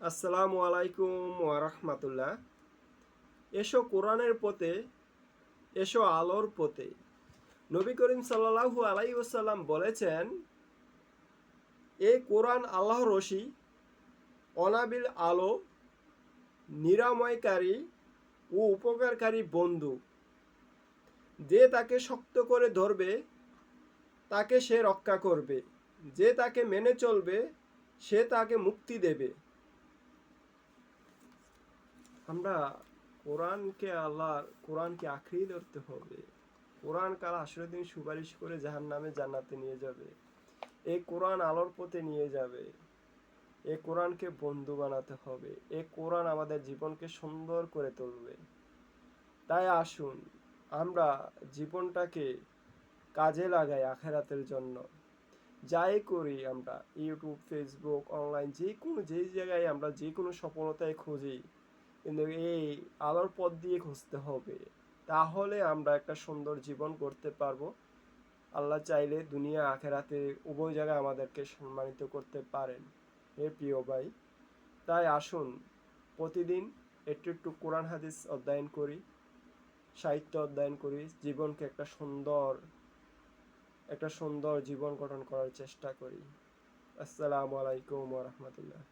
আসসালামু আলাইকুম ওয়ারহমাতুল্লাহ এসো কোরআনের পথে, এসো আলোর পথে। নবী করিম সাল্লাল্লাহু আলাই ওসাল্লাম বলেছেন, এ কোরআন আল্লাহ রশি, অনাবিল আলো, নিরাময়কারী ও উপকারকারী বন্ধু। যে তাকে শক্ত করে ধরবে, তাকে সে রক্ষা করবে। যে তাকে মেনে চলবে, সে তাকে মুক্তি দেবে। আমরা কোরআনকে আল্লাহ কোরআনকে আঁকড়েই ধরতে হবে। কোরআন কাল আসলে দিন সুপারিশ করে জাহান নামে জান্নাতে নিয়ে যাবে। এই কোরআন আলোর পথে নিয়ে যাবে। এ কোরআনকে বন্ধু বানাতে হবে। এ কোরআন আমাদের জীবনকে সুন্দর করে তুলবে। তাই আসুন, আমরা জীবনটাকে কাজে লাগাই আখেরাতের জন্য। যাই করি আমরা, ইউটিউব, ফেসবুক, অনলাইন যে কোনো যেই জায়গায় আমরা যে কোনো সফলতায় খুঁজি কিন্তু এই আলোর পথ দিয়ে খুঁজতে হবে। তাহলে আমরা একটা সুন্দর জীবন করতে পারব। আল্লাহ চাইলে দুনিয়া, আখেরাতে উভয় জায়গায় আমাদেরকে সম্মানিত করতে পারেন। হে প্রিয় ভাই, তাই আসুন প্রতিদিন একটু একটু কোরআন হাদিস অধ্যয়ন করি, সাহিত্য অধ্যয়ন করি, জীবনকে একটা সুন্দর একটা সুন্দর জীবন গঠন করার চেষ্টা করি। আসসালামু আলাইকুম রহমতুল্লাহ।